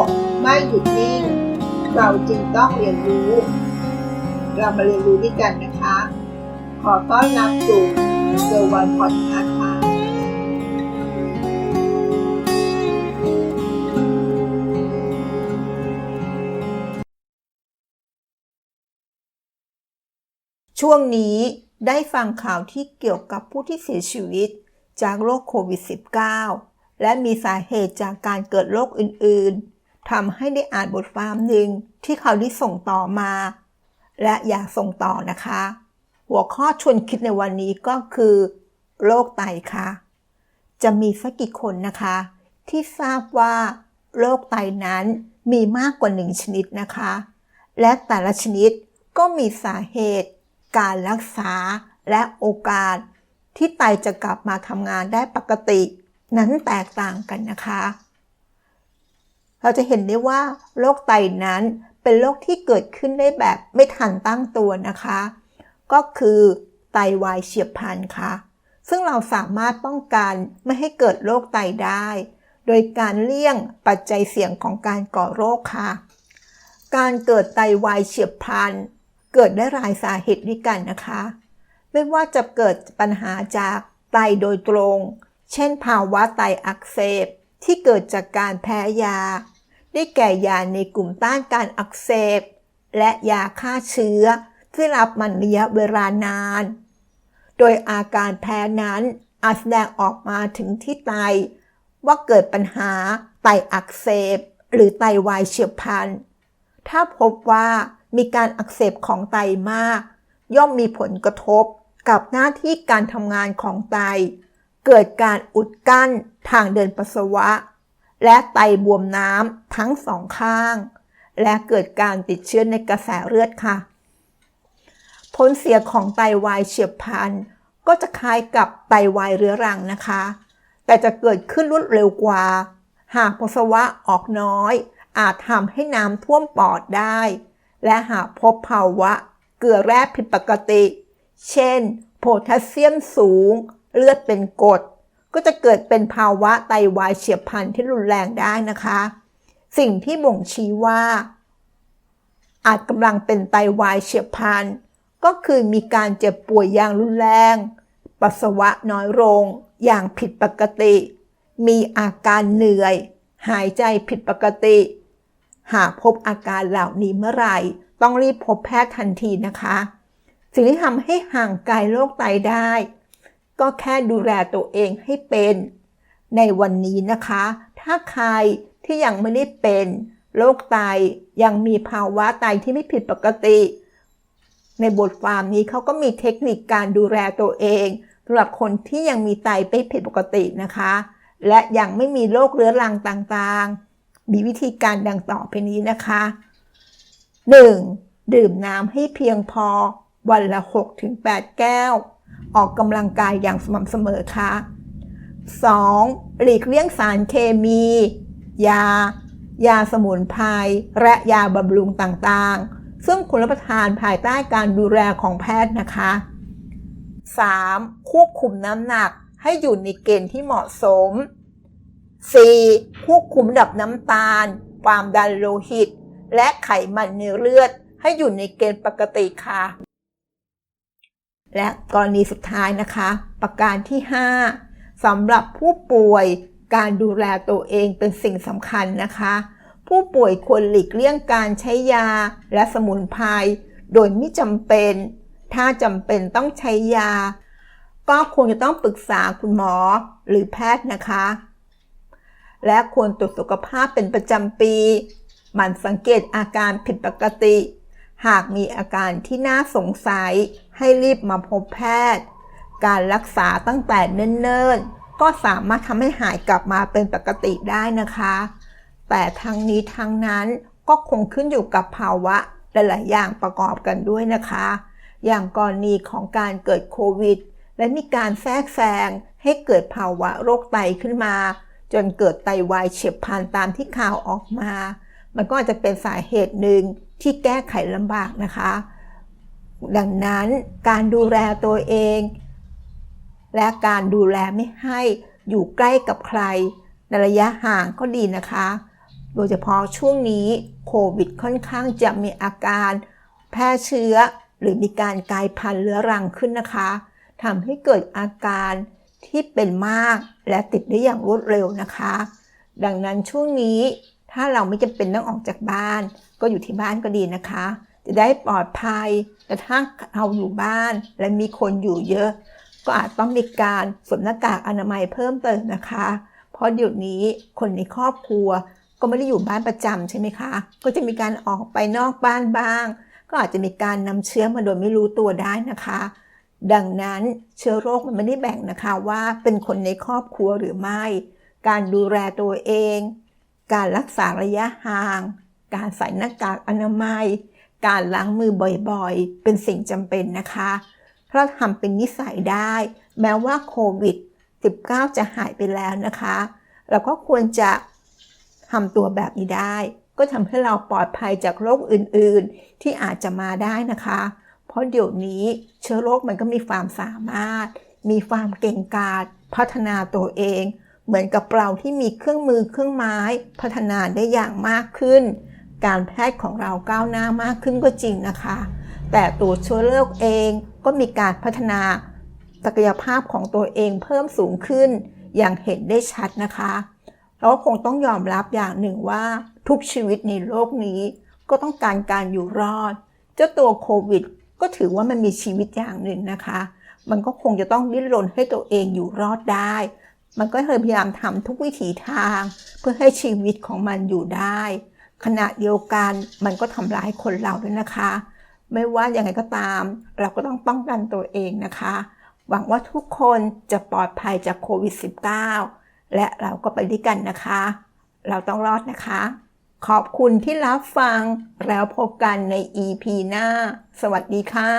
กไม่หยุดนิ่ง เราจึงต้องเรียนรู้ เรามาเรียนรู้ด้วยกันนะคะ ขอต้อนรับสู่เซอร์วันพอดคาส์ค่ะช่วงนี้ได้ฟังข่าวที่เกี่ยวกับผู้ที่เสียชีวิตจากโรคโควิด -19 และมีสาเหตุจากการเกิดโรคอื่นๆ ทำให้ได้อ่านบทความหนึ่งที่เขาได้ส่งต่อมา และอยากส่งต่อนะคะ หัวข้อชวนคิดในวันนี้ก็คือโรคไตค่ะ จะมีสักกี่คนนะคะ ที่ทราบว่าโรคไตนั้นมีมากกว่าหนึ่งชนิดนะคะ และแต่ละชนิดก็มีสาเหตุ การรักษาและโอกาส ที่ไตจะกลับมาทำงานได้ปกติ นั้นแตกต่างกันนะคะ เราจะเห็นได้ว่าโรคไตนั้นเป็นโรคที่เกิดขึ้นได้แบบไม่ทันตั้งตัวนะคะ ก็คือไตวายเฉียบพลันค่ะ ซึ่งเราสามารถป้องกันไม่ให้เกิดโรคไตได้ โดยการเลี่ยงปัจจัยเสี่ยงของการก่อโรคค่ะ การเกิดไตวายเฉียบพลัน เกิดได้หลายสาเหตุด้วยกันนะคะ ไม่ว่าจะเกิดปัญหาจากไตโดยตรง เช่น ภาวะไตอักเสบที่เกิดจากการแพ้ยา ได้แก่ยาในกลุ่มต้านการอักเสบ และยาฆ่าเชื้อ ที่รับมันระยะเวลานาน โดยอาการแพ้นั้นอาจแสดงออกมาถึงที่ไต ว่าเกิดปัญหาไตอักเสบ หรือไตวายเฉียบพลัน ถ้าพบว่ามีการอักเสบของไตมาก ย่อมมีผลกระทบกับหน้าที่การทำงานของไต เกิดการอุดกั้นทางเดินปัสสาวะ และไตบวมน้ำทั้งสองข้าง และเกิดการติดเชื้อในกระแสเลือดค่ะ ผลเสียของไตวายเฉียบพลัน ก็จะคล้ายกับไตวายเรื้อรังนะคะ แต่จะเกิดขึ้นรวดเร็วกว่า หากปัสสาวะออกน้อย อาจทำให้น้ำท่วมปอดได้ และหากพบภาวะเกลือแร่ผิดปกติ เช่น โพแทสเซียมสูง เลือดเป็นกรด ก็จะเกิดเป็นภาวะไตวายเฉียบพลันที่รุนแรงได้นะคะ สิ่งที่บ่งชี้ว่า อาจกำลังเป็นไตวายเฉียบพลันก็คือมีการเจ็บป่วยอย่างรุนแรง ปัสสาวะน้อยลง อย่างผิดปกติ มีอาการเหนื่อย หายใจผิดปกติ หากพบอาการเหล่านี้เมื่อไหร่ ต้องรีบพบแพทย์ทันทีนะคะ สิ่งที่ทำให้ห่างไกลโรคไตได้ ก็แค่ดูแลตัวเองให้เป็น ในวันนี้นะคะ ถ้าใครที่ยังไม่ได้เป็นโรคไตยังมีภาวะไตที่ไม่ผิดปกติ ในบทความนี้เขาก็มีเทคนิคการดูแลตัวเองสำหรับคนที่ยังมีไตไม่ผิดปกตินะคะ และยังไม่มีโรคเรื้อรังต่างๆ มีวิธีการดังต่อไปนี้นะคะ 1. ดื่มน้ำให้เพียงพอวันละ 6-8 แก้ว ออกกำลังกายอย่างสม่ำเสมอค่ะ 2. หลีกเลี่ยงสารเคมี ยา ยาสมุนไพรและยาบำรุงต่างๆ ซึ่งควรรับประทานภายใต้การดูแลของแพทย์นะคะ 3. ควบคุมน้ำหนักให้อยู่ในเกณฑ์ที่เหมาะสม 4. ควบคุมระดับน้ำตาล ความดันโลหิต และไขมันในเลือด ให้อยู่ในเกณฑ์ปกติค่ะ และกรณีสุดท้ายนะคะ ประการที่ 5สำหรับผู้ป่วยการดูแลตัวเองเป็นสิ่งสำคัญนะคะ ผู้ป่วยควรหลีกเลี่ยงการใช้ยาและสมุนไพรโดยไม่จำเป็น ถ้าจำเป็นต้องใช้ยา ก็ควรจะต้องปรึกษาคุณหมอหรือแพทย์นะคะ และควรตรวจสุขภาพเป็นประจำปีหมั่นสังเกตอาการผิดปกติ หากมีอาการที่น่าสงสัยให้รีบมาพบแพทย์ การรักษาตั้งแต่เนิ่นๆ ก็สามารถทำให้หายกลับมาเป็นปกติได้นะคะ แต่ทั้งนี้ทั้งนั้นก็คงขึ้นอยู่กับภาวะหลายๆอย่างประกอบกันด้วยนะคะ อย่างกรณีของการเกิดโควิด และมีการแทรกแซงให้เกิดภาวะโรคไตขึ้นมา จนเกิดไตวายเฉียบพลันตามที่ข่าวออกมา มันก็อาจจะเป็นสาเหตุหนึ่ง ที่แก้ไขลำบากนะคะ ดังนั้นการดูแลตัวเอง และการดูแลไม่ให้อยู่ใกล้กับใคร ในระยะห่างก็ดีนะคะ โดยเฉพาะช่วงนี้โควิดค่อนข้างจะมีอาการ แพร่เชื้อหรือมีการกลายพันธุ์เรื้อรังขึ้นนะคะทำให้เกิดอาการที่เป็นมากและติดได้อย่างรวดเร็วนะคะ ดังนั้นช่วงนี้ถ้าเราไม่จำเป็นต้องออกจากบ้าน ก็อยู่ที่บ้านก็ดีนะคะ จะได้ปลอดภัยแต่ถ้าเราอยู่บ้านและมีคนอยู่เยอะ ก็อาจต้องมีการสวมหน้ากากอนามัยเพิ่มเติมนะคะ เพราะเดี๋ยวนี้คนในครอบครัว ก็ไม่ได้อยู่บ้านประจำใช่ไหมคะ ก็จะมีการออกไปนอกบ้านบ้าง ก็อาจจะมีการนำเชื้อมาโดยไม่รู้ตัวได้นะคะดังนั้นเชื้อโรคมันไม่ได้แบ่งนะคะว่าเป็นคนในครอบครัวหรือไม่ การดูแลตัวเอง การรักษาระยะห่าง การใส่หน้ากากอนามัย การล้างมือบ่อยๆ เป็นสิ่งจำเป็นนะคะถ้าเราทำเป็นนิสัยได้ แม้ว่าโควิด 19 จะหายไปแล้วนะคะ เราก็ควรจะทำตัวแบบนี้ได้ ก็ทำให้เราปลอดภัยจากโรคอื่นๆ ที่อาจจะมาได้นะคะ เพราะเดี๋ยวนี้เชื้อโรคมันก็มีความสามารถ มีความเก่งกาจพัฒนาตัวเอง เหมือนกับเราที่มีเครื่องมือเครื่องไม้ พัฒนาได้อย่างมากขึ้น การแพทย์ของเราก้าวหน้ามากขึ้นก็จริงนะคะ แต่ตัวเชื้อโรคเองก็มีการพัฒนาศักยภาพของตัวเองเพิ่มสูงขึ้นอย่างเห็นได้ชัดนะคะ เราคงต้องยอมรับอย่างหนึ่งว่าทุกชีวิตในโลกนี้ ก็ต้องการการอยู่รอด เจ้าตัวโควิด ก็ถือว่ามันมีชีวิตอย่างหนึ่งนะคะ มันก็คงจะต้องดิ้นรนให้ตัวเองอยู่รอดได้ มันก็เลยพยายามทำทุกวิถีทาง เพื่อให้ชีวิตของมันอยู่ได้ ขณะเดียวกันมันก็ทำร้ายคนเราด้วยนะคะ ไม่ว่าอย่างไรก็ตาม เราก็ต้องป้องกันตัวเองนะคะ หวังว่าทุกคนจะปลอดภัยจากโควิด -19 และเราก็ไปด้วยกันนะคะ เราต้องรอดนะคะ ขอบคุณที่รับฟังแล้วพบกันใน EP หน้า สวัสดีค่ะ